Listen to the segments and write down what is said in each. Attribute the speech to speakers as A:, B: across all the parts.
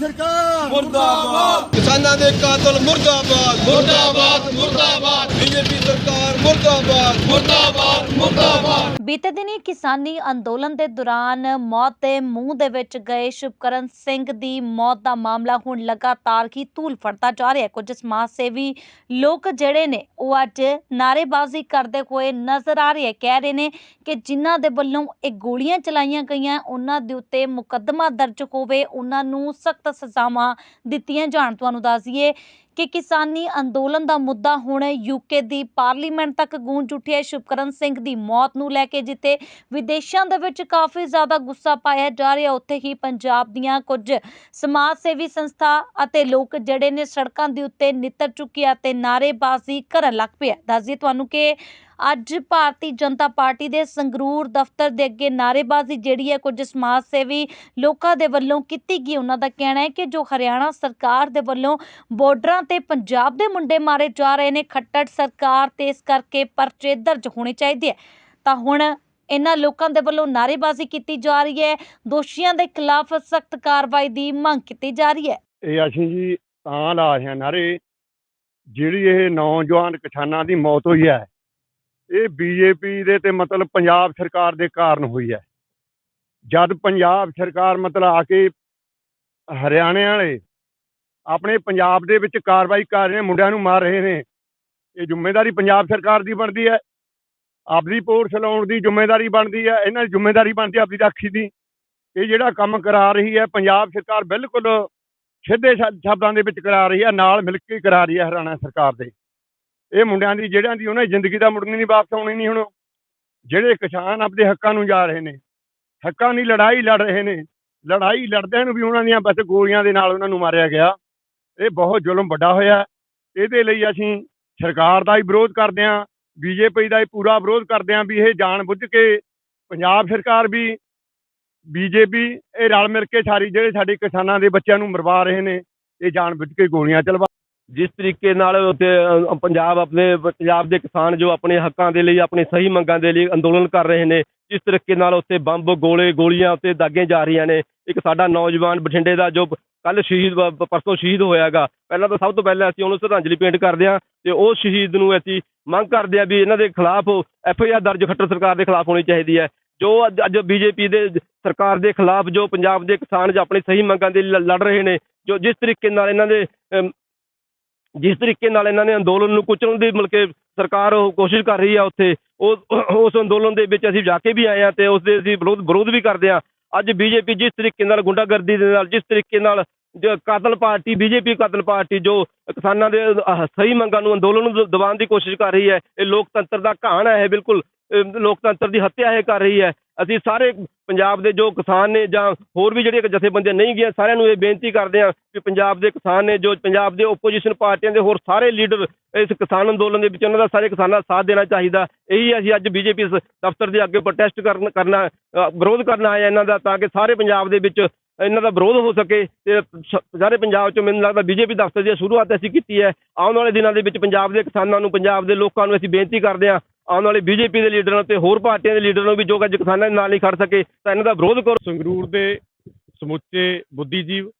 A: ਸਰਕਾਰ
B: ਮੁਰਦਾਬਾਦ।
C: ਕਿਸਾਨਾਂ ਦੇ ਕਾਤਲ ਮੁਰਦਾਬਾਦ।
B: ਮੁਰਦਾਬਾਦ ਮੁਰਦਾਬਾਦ।
C: ਬੀਜੇਪੀ ਸਰਕਾਰ ਮੁਰਦਾਬਾਦ।
B: ਮੁਰਦਾਬਾਦ ਮੁਰਦਾਬਾਦ।
D: ਬੀਤੇ ਦਿਨੀ ਕਿਸਾਨੀ ਅੰਦੋਲਨ ਦੇ ਦੌਰਾਨ ਮੌਤ ਦੇ ਮੂੰਹ ਦੇ ਵਿੱਚ ਗਏ ਸ਼ੁਭਕਰਨ ਸਿੰਘ ਦੀ ਮੌਤ ਦਾ ਮਾਮਲਾ ਹੁਣ ਲਗਾਤਾਰ ਹੀ ਧੂਲ ਫੜਦਾ ਜਾ ਰਿਹਾ ਹੈ। ਕੁਝ ਸਮਾਜ ਸੇਵੀ ਲੋਕ ਜਿਹੜੇ ਨੇ ਉਹ ਅੱਜ ਨਾਅਰੇਬਾਜ਼ੀ ਕਰਦੇ ਹੋਏ ਨਜ਼ਰ ਆ ਰਹੇ ਕਹਿ ਰਹੇ ਨੇ ਕਿ ਜਿਨ੍ਹਾਂ ਦੇ ਵੱਲੋਂ ਇਹ ਗੋਲੀਆਂ ਚਲਾਈਆਂ ਗਈਆਂ ਉਹਨਾਂ ਦੇ ਉੱਤੇ ਮੁਕੱਦਮਾ ਦਰਜ ਹੋਵੇ ਉਹਨਾਂ ਨੂੰ ਸਖਤ ਸਜ਼ਾਵਾਂ ਦਿੱਤੀਆਂ ਜਾਣ। ਤੁਹਾਨੂੰ ਦੱਸ ਦਈਏ ਕਿ ਕਿਸਾਨੀ ਅੰਦੋਲਨ ਦਾ ਮੁੱਦਾ ਹੁਣ ਯੂਕੇ ਦੀ ਪਾਰਲੀਮੈਂਟ ਤੱਕ ਗੂੰਜ ਉੱਠਿਆ ਸ਼ੁਭਕਰਨ ਸਿੰਘ ਦੀ ਮੌਤ ਨੂੰ ਲੈ ਕੇ ਜਿੱਥੇ ਵਿਦੇਸ਼ਾਂ ਦੇ ਵਿੱਚ ਕਾਫੀ ਜ਼ਿਆਦਾ ਗੁੱਸਾ ਪਾਇਆ ਜਾ ਰਿਹਾ, ਉੱਥੇ ਹੀ ਪੰਜਾਬ ਦੀਆਂ ਕੁਝ ਸਮਾਜ ਸੇਵੀ ਸੰਸਥਾ ਅਤੇ ਲੋਕ ਜਿਹੜੇ ਨੇ ਸੜਕਾਂ ਦੇ ਉੱਤੇ ਨਿੱਤਰ ਚੁੱਕਿਆ ਤੇ ਨਾਅਰੇਬਾਜ਼ੀ ਕਰਨ ਲੱਗ ਪਿਆ ਦੱਸਦੀ ਤੁਹਾਨੂੰ ਕਿ ਅੱਜ ਭਾਰਤੀ ਜਨਤਾ ਪਾਰਟੀ ਦੇ ਸੰਗਰੂਰ ਦਫ਼ਤਰ ਦੇ ਅੱਗੇ ਨਾਅਰੇਬਾਜ਼ੀ ਜਿਹੜੀ ਹੈ ਕੁਝ ਸਮਾਜ ਸੇਵੀ ਲੋਕਾਂ ਦੇ ਵੱਲੋਂ ਕੀਤੀ ਗਈ। ਉਹਨਾਂ ਦਾ ਕਹਿਣਾ ਹੈ ਕਿ ਜੋ ਹਰਿਆਣਾ ਸਰਕਾਰ ਦੇ ਵੱਲੋਂ ਬਾਰਡਰਾਂ ਤੇ ਪੰਜਾਬ ਦੇ ਮੁੰਡੇ ਮਾਰੇ ਜਾ ਰਹੇ ਨੇ, ਖੱਟੜ ਸਰਕਾਰ ਤੇ ਇਸ ਕਰਕੇ ਪਰਚੇ ਦਰਜ ਹੋਣੇ ਚਾਹੀਦੇ ਹੈ। ਤਾਂ ਹੁਣ ਇਹਨਾਂ ਲੋਕਾਂ ਦੇ ਵੱਲੋਂ ਨਾਅਰੇਬਾਜ਼ੀ ਕੀਤੀ ਜਾ ਰਹੀ ਹੈ। ਦੋਸ਼ੀਆਂ ਦੇ ਖਿਲਾਫ ਸਖਤ ਕਾਰਵਾਈ ਦੀ ਮੰਗ ਕੀਤੀ ਜਾ ਰਹੀ ਹੈ।
E: ਇਹ ਅਸੀਂ ਜੀ ਤਾਂ ਲਾ ਰਹੇ ਹਾਂ ਨਾਰੇ। ਜਿਹੜੀ ਇਹ ਨੌਜਵਾਨ ਕਿਸਾਨਾਂ ਦੀ ਮੌਤ ਹੋਈ ਹੈ ਇਹ ਬੀਜੇਪੀ ਦੇ ਤੇ ਮਤਲਬ ਪੰਜਾਬ ਸਰਕਾਰ ਦੇ ਕਾਰਨ ਹੋਈ ਹੈ। ਜਦ ਪੰਜਾਬ ਸਰਕਾਰ ਮਤਲਬ ਆ ਕੇ ਹਰਿਆਣੇ ਵਾਲੇ ਆਪਣੇ ਪੰਜਾਬ ਦੇ ਵਿੱਚ ਕਾਰਵਾਈ ਕਰ ਰਹੇ ਮੁੰਡਿਆਂ ਨੂੰ ਮਾਰ ਰਹੇ ਨੇ, ਇਹ ਜ਼ਿੰਮੇਵਾਰੀ ਪੰਜਾਬ ਸਰਕਾਰ ਦੀ ਬਣਦੀ ਹੈ। ਆਪਦੀ ਪੋਰਸ ਲਾਉਣ ਦੀ ਜ਼ਿੰਮੇਵਾਰੀ ਬਣਦੀ ਹੈ, ਇਹਨਾਂ ਦੀ ਜ਼ਿੰਮੇਵਾਰੀ ਬਣਦੀ ਆਪਦੀ ਰਾਖੀ ਦੀ। ਇਹ ਜਿਹੜਾ ਕੰਮ ਕਰਾ ਰਹੀ ਹੈ, ਪੰਜਾਬ ਸਰਕਾਰ ਬਿਲਕੁਲ ਸਿੱਧੇ ਸ਼- ਸ਼ਬਦਾਂ ਦੇ ਵਿੱਚ ਕਰਾ ਰਹੀ ਹੈ, ਨਾਲ ਮਿਲ ਕੇ ਕਰਾ ਰਹੀ ਹੈ ਹਰਿਆਣਾ ਸਰਕਾਰ ਦੇ। ਇਹ ਮੁੰਡਿਆਂ ਦੀ, ਜਿਹੜਿਆਂ ਦੀ ਉਹਨਾਂ ਦੀ ਜ਼ਿੰਦਗੀ ਦਾ ਮੁੜਨੀ ਨਹੀਂ, ਵਾਪਸ ਆਉਣੀ ਨਹੀਂ ਹੁਣ ਜਿਹੜੇ ਕਿਸਾਨ ਆਪਣੇ ਹੱਕਾਂ ਨੂੰ ਜਾ ਰਹੇ ਨੇ, ਹੱਕਾਂ ਦੀ ਲੜਾਈ ਲੜ ਰਹੇ ਨੇ, ਲੜਾਈ ਲੜਦਿਆਂ ਨੂੰ ਵੀ ਉਹਨਾਂ ਦੀਆਂ ਬਸ ਗੋਲੀਆਂ ਦੇ ਨਾਲ ਉਹਨਾਂ ਨੂੰ ਮਾਰਿਆ ਗਿਆ। ਇਹ ਬਹੁਤ ਜ਼ੁਲਮ ਵੱਡਾ ਹੋਇਆ। ਇਹਦੇ ਲਈ ਅਸੀਂ ਸਰਕਾਰ ਦਾ ਹੀ ਵਿਰੋਧ ਕਰਦੇ ਹਾਂ, ਬੀਜੇਪੀ ਦਾ ਹੀ ਪੂਰਾ ਵਿਰੋਧ ਕਰਦੇ ਹਾਂ ਵੀ ਇਹ ਜਾਣ ਬੁੱਝ ਕੇ ਪੰਜਾਬ ਸਰਕਾਰ ਵੀ, ਬੀਜੇਪੀ, ਇਹ ਰਲ ਮਿਲ ਕੇ ਸਾਰੀ, ਜਿਹੜੇ ਸਾਡੇ ਕਿਸਾਨਾਂ ਦੇ ਬੱਚਿਆਂ ਨੂੰ ਮਰਵਾ ਰਹੇ ਨੇ, ਇਹ ਜਾਣ ਬੁੱਝ ਕੇ ਗੋਲੀਆਂ ਚਲਵਾ
F: ਜਿਸ ਤਰੀਕੇ ਨਾਲ ਉੱਥੇ ਪੰਜਾਬ ਆਪਣੇ, ਪੰਜਾਬ ਦੇ ਕਿਸਾਨ ਜੋ ਆਪਣੇ ਹੱਕਾਂ ਦੇ ਲਈ, ਆਪਣੇ ਸਹੀ ਮੰਗਾਂ ਦੇ ਲਈ ਅੰਦੋਲਨ ਕਰ ਰਹੇ ਨੇ, ਜਿਸ ਤਰੀਕੇ ਨਾਲ ਉੱਥੇ ਬੰਬ, ਗੋਲੇ, ਗੋਲੀਆਂ ਉੱਤੇ ਦਾਗੇ ਜਾ ਰਹੀਆਂ ਨੇ। ਇੱਕ ਸਾਡਾ ਨੌਜਵਾਨ ਬਠਿੰਡੇ ਦਾ ਜੋ ਕੱਲ ਸ਼ਹੀਦ ਪ- ਪਰਸੋਂ ਸ਼ਹੀਦ ਹੋਇਆਗਾ, ਪਹਿਲਾਂ ਤਾਂ ਸਭ ਤੋਂ ਪਹਿਲਾਂ ਅਸੀਂ ਉਹਨੂੰ ਸ਼ਰਧਾਂਜਲੀ ਭੇਂਟ ਕਰਦੇ ਹਾਂ ਤੇ ਉਹ ਸ਼ਹੀਦ ਨੂੰ ਅਸੀਂ ਮੰਗ ਕਰਦੇ ਹਾਂ ਵੀ ਇਹਨਾਂ ਦੇ ਖਿਲਾਫ ਐਫ ਆਈ ਆਰ ਦਰਜ ਖੱਟਰ ਸਰਕਾਰ ਦੇ ਖਿਲਾਫ ਹੋਣੀ ਚਾਹੀਦੀ ਹੈ। ਜੋ ਅੱਜ ਅੱਜ ਬੀਜੇਪੀ ਦੇ ਸਰਕਾਰ ਦੇ ਖਿਲਾਫ ਜੋ ਪੰਜਾਬ ਦੇ ਕਿਸਾਨ ਜੋ ਆਪਣੀ ਸਹੀ ਮੰਗਾਂ ਦੇ ਲਈ ਲ- ਲੜ ਰਹੇ ਨੇ, ਜੋ ਜਿਸ ਤਰੀਕੇ ਨਾਲ ਇਹਨਾਂ ਦੇ ਜਿਸ ਤਰੀਕੇ ਨਾਲ ਇਹਨਾਂ ਨੇ ਅੰਦੋਲਨ ਨੂੰ ਕੁਚਲਣ ਦੀ ਮਤਲਬ ਕਿ ਸਰਕਾਰ ਕੋਸ਼ਿਸ਼ ਕਰ ਰਹੀ ਆ ਉੱਥੇ, ਉਹ, ਉਸ ਅੰਦੋਲਨ ਦੇ ਵਿੱਚ ਅਸੀਂ ਜਾ ਕੇ ਵੀ ਆਏ ਆ ਤੇ ਉਸ ਦੇ ਅਸੀਂ ਵਿਰੋਧ ਵਿਰੋਧ ਵੀ ਕਰਦੇ ਆ। ਅੱਜ ਬੀਜੇਪੀ ਜਿਸ ਤਰੀਕੇ ਨਾਲ ਗੁੰਡਾਗਰਦੀ ਦੇ ਨਾਲ, ਜਿਸ ਤਰੀਕੇ ਨਾਲ ਜੋ ਕਾਤਲ ਪਾਰਟੀ, ਬੀਜੇਪੀ ਕਾਤਲ ਪਾਰਟੀ ਜੋ ਕਿਸਾਨਾਂ ਦੇ ਸਹੀ ਮੰਗਾਂ ਨੂੰ ਅੰਦੋਲਨ ਨੂੰ ਦਬਾਉਣ ਦੀ ਕੋਸ਼ਿਸ਼ ਕਰ ਰਹੀ ਹੈ, ਇਹ ਲੋਕਤੰਤਰ ਦਾ ਘਾਣ ਹੈ ਇਹ ਬਿਲਕੁਲ। ਲੋਕਤੰਤਰ ਦੀ ਹੱਤਿਆ ਇਹ ਕਰ ਰਹੀ ਹੈ। ਅਸੀਂ ਸਾਰੇ ਪੰਜਾਬ ਦੇ ਜੋ ਕਿਸਾਨ ਨੇ ਜਾਂ ਹੋਰ ਵੀ ਜਿਹੜੇ ਜਥੇਬੰਦੀਆਂ ਨਹੀਂ ਗਏ ਸਾਰਿਆਂ ਨੂੰ ਇਹ ਬੇਨਤੀ ਕਰਦੇ ਹਾਂ ਕਿ ਪੰਜਾਬ ਦੇ ਕਿਸਾਨ ਨੇ ਜੋ ਪੰਜਾਬ ਦੇ ਓਪੋਜੀਸ਼ਨ ਪਾਰਟੀਆਂ ਦੇ ਹੋਰ ਸਾਰੇ ਲੀਡਰ ਇਸ ਕਿਸਾਨ ਅੰਦੋਲਨ ਦੇ ਵਿੱਚ, ਉਹਨਾਂ ਦਾ ਸਾਰੇ ਕਿਸਾਨਾਂ ਦਾ ਸਾਥ ਦੇਣਾ ਚਾਹੀਦਾ। ਇਹੀ ਅਸੀਂ ਅੱਜ ਬੀਜੇਪੀ ਦਫ਼ਤਰ ਦੇ ਅੱਗੇ ਪ੍ਰੋਟੈਸਟ ਕਰਨ, ਕਰਨਾ ਵਿਰੋਧ ਕਰਨ ਆਏ ਇਹਨਾਂ ਦਾ, ਤਾਂ ਕਿ ਸਾਰੇ ਪੰਜਾਬ ਦੇ ਵਿੱਚ ਇਹਨਾਂ ਦਾ ਵਿਰੋਧ ਹੋ ਸਕੇ ਤੇ ਸਾਰੇ ਪੰਜਾਬ 'ਚ ਮੈਨੂੰ ਲੱਗਦਾ ਬੀਜੇਪੀ ਦਫ਼ਤਰ ਦੀ ਸ਼ੁਰੂਆਤ ਅਸੀਂ ਕੀਤੀ ਹੈ। ਆਉਣ ਵਾਲੇ ਦਿਨਾਂ ਦੇ ਵਿੱਚ ਪੰਜਾਬ ਦੇ ਕਿਸਾਨਾਂ ਨੂੰ, ਪੰਜਾਬ ਦੇ ਲੋਕਾਂ ਨੂੰ ਅਸੀਂ ਬੇਨਤੀ ਕਰਦੇ ਹਾਂ ਆਉਣ ਵਾਲੇ ਬੀਜੇਪੀ ਦੇ ਲੀਡਰਾਂ ਤੇ ਹੋਰ ਪਾਰਟੀਆਂ ਦੇ ਲੀਡਰਾਂ ਨੂੰ ਵੀ ਜੋ ਅੱਜ ਕਿਸਾਨਾਂ ਦੇ ਨਾਲ ਨਹੀਂ ਖੜ ਸਕੇ, ਤਾਂ ਇਹਨਾਂ ਦਾ ਵਿਰੋਧ ਕਰੋ।
E: ਸੰਗਰੂਰ ਦੇ ਸਮੁੱਚੇ ਬੁੱਧੀਜੀਵ,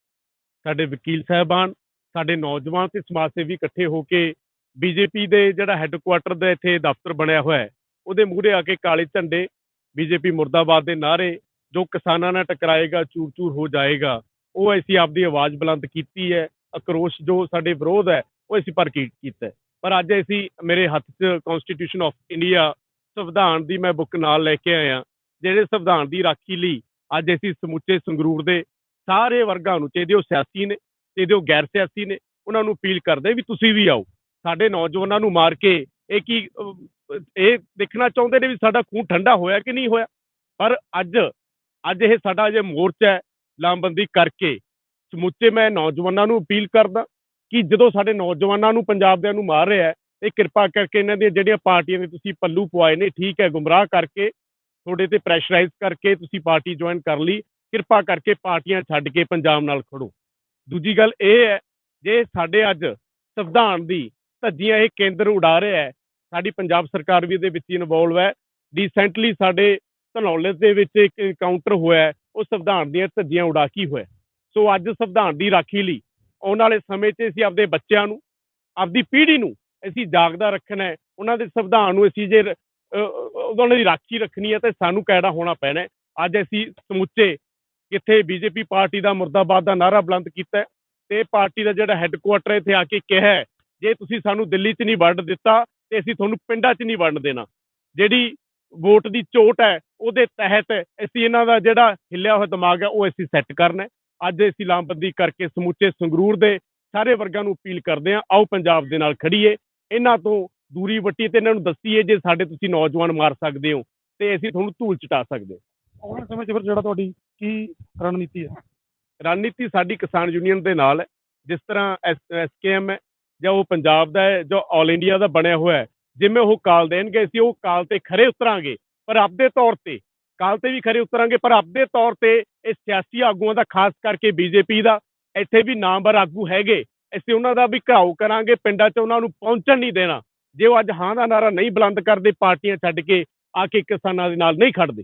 E: ਸਾਡੇ ਵਕੀਲ ਸਾਹਿਬਾਨ, ਸਾਡੇ ਨੌਜਵਾਨ ਤੇ ਸਮਾਜ ਸੇਵੀ ਇਕੱਠੇ ਹੋ ਕੇ ਬੀਜੇਪੀ ਦੇ ਜਿਹੜਾ ਹੈੱਡਕੁਆਟਰ ਦਾ ਇੱਥੇ ਦਫ਼ਤਰ ਬਣਿਆ ਹੋਇਆ ਹੈ, ਉਹਦੇ ਮੂਹਰੇ ਆ ਕੇ ਕਾਲੇ ਝੰਡੇ ਬੀਜੇਪੀ ਮੁਰਦਾਬਾਦ ਦੇ ਨਾਰੇ ਜੋ ਕਿਸਾਨਾਂ ਨਾਲ ਟਕਰਾਏਗਾ, ਚੂਰ-ਚੂਰ ਹੋ ਜਾਏਗਾ, ਉਹ ਅਸੀਂ ਆਪਦੀ ਆਵਾਜ਼ ਬੁਲੰਦ ਕੀਤੀ ਹੈ ਅਕਰੋਸ਼ ਜੋ ਸਾਡੇ ਵਿਰੋਧ ਹੈ, ਉਹ ਅਸੀਂ ਪਰ ਕੀਤਾ ਪਰ ਅੱਜ ਅਸੀਂ ਮੇਰੇ ਹੱਥ 'ਚ ਕਨਸਟੀਟਿਊਸ਼ਨ ਆਫ ਇੰਡੀਆ ਸੰਵਿਧਾਨ ਦੀ ਮੈਂ ਬੁੱਕ ਨਾਲ ਲੈ ਕੇ ਆਇਆ। ਜਿਹੜੇ ਸੰਵਿਧਾਨ ਦੀ ਰਾਖੀ ਲਈ ਅੱਜ ਅਸੀਂ ਸਮੁੱਚੇ ਸੰਗਰੂਰ ਦੇ ਸਾਰੇ ਵਰਗਾਂ ਨੂੰ ਚਾਹੀਦੇ ਉਹ ਸਿਆਸੀ ਨੇ ਚਾਹੀਦੇ ਉਹ ਗੈਰ ਸਿਆਸੀ ਨੇ, ਉਹਨਾਂ ਨੂੰ ਅਪੀਲ ਕਰਦੇ ਵੀ ਤੁਸੀਂ ਵੀ ਆਓ। ਸਾਡੇ ਨੌਜਵਾਨਾਂ ਨੂੰ ਮਾਰ ਕੇ ਇਹ ਕੀ ਇਹ ਦੇਖਣਾ ਚਾਹੁੰਦੇ ਨੇ ਵੀ ਸਾਡਾ ਖੂਨ ਠੰਡਾ ਹੋਇਆ ਕਿ ਨਹੀਂ ਹੋਇਆ? ਪਰ ਅੱਜ ਅੱਜ ਇਹ ਸਾਡਾ ਜੇ ਮੋਰਚਾ ਹੈ ਲਾਮਬੰਦੀ ਕਰਕੇ ਸਮੁੱਚੇ ਮੈਂ ਨੌਜਵਾਨਾਂ ਨੂੰ ਅਪੀਲ ਕਰਦਾ। ਕਿ ਜਦੋਂ ਸਾਡੇ ਨੌਜਵਾਨਾਂ ਨੂੰ ਪੰਜਾਬ ਦਿਆਂ ਨੂੰ ਮਾਰ ਰਿਹਾ ਹੈ, ਇਹ ਕਿਰਪਾ ਕਰਕੇ ਇਹਨਾਂ ਦੀਆਂ ਜਿਹੜੀਆਂ ਪਾਰਟੀਆਂ ਦੇ ਤੁਸੀਂ ਪੱਲੂ ਪਵਾਏ ਨੇ, ਠੀਕ ਹੈ, ਗੁੰਮਰਾਹ ਕਰਕੇ, ਤੁਹਾਡੇ ਤੇ ਪ੍ਰੈਸ਼ਰਾਈਜ਼ ਕਰਕੇ ਤੁਸੀਂ ਪਾਰਟੀ ਜੁਆਇਨ ਕਰ ਲਈ, ਕਿਰਪਾ ਕਰਕੇ ਪਾਰਟੀਆਂ ਛੱਡ ਕੇ ਪੰਜਾਬ ਨਾਲ ਖੜੋ। ਦੂਜੀ ਗੱਲ ਇਹ ਹੈ, ਜੇ ਸਾਡੇ ਅੱਜ ਸੰਵਿਧਾਨ ਦੀ ਧੱਜੀਆਂ ਇਹ ਕੇਂਦਰ ਉਡਾ ਰਿਹਾ ਹੈ, ਸਾਡੀ ਪੰਜਾਬ ਸਰਕਾਰ ਵੀ ਇਹਦੇ ਵਿੱਚ ਇਨਵੋਲਵ ਹੈ ਰੀਸੈਂਟਲੀ ਸਾਡੇ ਧਨੌਲੇ ਦੇ ਵਿੱਚ ਇੱਕ ਇਨਕਾਊਂਟਰ ਹੋਇਆ ਉਹ ਸੰਵਿਧਾਨ ਦੀਆਂ ਧੱਜੀਆਂ ਉਡਾ ਕੇ ਹੋਇਆ ਸੋ ਅੱਜ ਸੰਵਿਧਾਨ ਦੀ ਰਾਖੀ ਲਈ ਆਉਣ ਵਾਲੇ ਸਮੇਂ 'ਚ ਅਸੀਂ ਆਪਦੇ ਬੱਚਿਆਂ ਨੂੰ, ਆਪਦੀ ਪੀੜ੍ਹੀ ਨੂੰ ਅਸੀਂ ਜਾਗਦਾ ਰੱਖਣਾ ਹੈ। ਉਹਨਾਂ ਦੇ ਸੰਵਿਧਾਨ ਨੂੰ ਅਸੀਂ ਜੇ ਉਹਨਾਂ ਦੀ ਰਾਖੀ ਰੱਖਣੀ ਹੈ ਤੇ ਸਾਨੂੰ ਕੈੜਾ ਹੋਣਾ ਪੈਣਾ ਅੱਜ ਅਸੀਂ ਸਮੁੱਚੇ ਕਿੱਥੇ ਬੀਜੇਪੀ ਪਾਰਟੀ ਦਾ ਮੁਰਦਾਬਾਦ ਦਾ ਨਾਰਾ ਬੁਲੰਦ ਕੀਤਾ ਹੈ ਤੇ ਪਾਰਟੀ ਦਾ ਜਿਹੜਾ ਹੈੱਡਕੁਆਟਰ ਇੱਥੇ ਆ ਕੇ ਕਿਹਾ ਜੇ ਤੁਸੀਂ ਸਾਨੂੰ ਦਿੱਲੀ 'ਚ ਨਹੀਂ ਵੰਡ ਦਿੱਤਾ ਤੇ ਅਸੀਂ ਤੁਹਾਨੂੰ ਪਿੰਡਾਂ 'ਚ ਨਹੀਂ ਵੰਡ ਦੇਣਾ। ਜਿਹੜੀ ਵੋਟ ਦੀ ਚੋਟ ਹੈ ਉਹਦੇ ਤਹਿਤ ਅਸੀਂ ਇਹਨਾਂ ਦਾ ਜਿਹੜਾ ਹਿੱਲਿਆ ਹੋਇਆ ਦਿਮਾਗ ਹੈ ਉਹ ਅਸੀਂ ਸੈੱਟ ਕਰਨਾ ਅੱਜ ਅਸੀਂ ਲਾਮਬੰਦੀ ਕਰਕੇ ਸਮੁੱਚੇ ਸੰਗਰੂਰ ਦੇ ਸਾਰੇ ਵਰਗਾਂ ਨੂੰ ਅਪੀਲ ਕਰਦੇ ਹਾਂ ਆਓ ਪੰਜਾਬ ਦੇ ਨਾਲ ਖੜੀਏ ਇਹਨਾਂ ਤੋਂ ਦੂਰੀ ਵੱਟੀ ਤੇ ਇਹਨਾਂ ਨੂੰ ਦੱਸੀਏ ਜੇ ਸਾਡੇ ਤੁਸੀਂ ਨੌਜਵਾਨ ਮਾਰ ਸਕਦੇ ਹੋ ਤੇ ਅਸੀਂ ਤੁਹਾਨੂੰ ਧੂਲ ਚਟਾ ਸਕਦੇ ਹਾਂ।
A: ਆਉਣ ਵਾਲੇ ਸਮੇਂ 'ਚ ਫਿਰ ਜਿਹੜਾ ਤੁਹਾਡੀ ਕੀ ਰਣਨੀਤੀ ਹੈ?
E: ਰਣਨੀਤੀ ਸਾਡੀ ਕਿਸਾਨ ਯੂਨੀਅਨ ਦੇ ਨਾਲ ਹੈ। ਜਿਸ ਤਰ੍ਹਾਂ ਐਸਕੇਐਮ ਹੈ ਜਾਂ ਉਹ ਪੰਜਾਬ ਦਾ ਹੈ ਜੋ ਆਲ ਇੰਡੀਆ ਦਾ ਬਣਿਆ ਹੋਇਆ ਹੈ। ਜਿਵੇਂ ਉਹ ਕਾਲ ਦੇਣਗੇ ਅਸੀਂ ਉਹ ਕਾਲ ਤੇ ਖਰੇ ਉਤਰਾਂਗੇ। ਪਰ ਆਪਦੇ ਤੌਰ ਤੇ ਕਾਲ ਤੇ ਵੀ ਖਰੇ ਉਤਰਾਂਗੇ, ਪਰ ਆਪਦੇ ਤੌਰ ਤੇ ਇਹ ਸਿਆਸੀ ਆਗੂਆਂ ਦਾ, ਖਾਸ ਕਰਕੇ ਬੀਜੇਪੀ ਦਾ, ਇੱਥੇ ਵੀ ਨਾਮਵਰ ਆਗੂ ਹੈਗੇ, ਅਸੀਂ ਉਹਨਾਂ ਦਾ ਵੀ ਘਾਉ ਕਰਾਂਗੇ, ਪਿੰਡਾਂ 'ਚ ਉਹਨਾਂ ਨੂੰ ਪਹੁੰਚਣ ਨਹੀਂ ਦੇਣਾ। ਜੇ ਉਹ ਅੱਜ ਹਾਂ ਦਾ ਨਾਰਾ ਨਹੀਂ ਬੁਲੰਦ ਕਰਦੇ, ਪਾਰਟੀਆਂ ਛੱਡ ਕੇ ਆ ਕੇ ਕਿਸਾਨਾਂ ਦੇ ਨਾਲ ਨਹੀਂ ਖੜਦੇ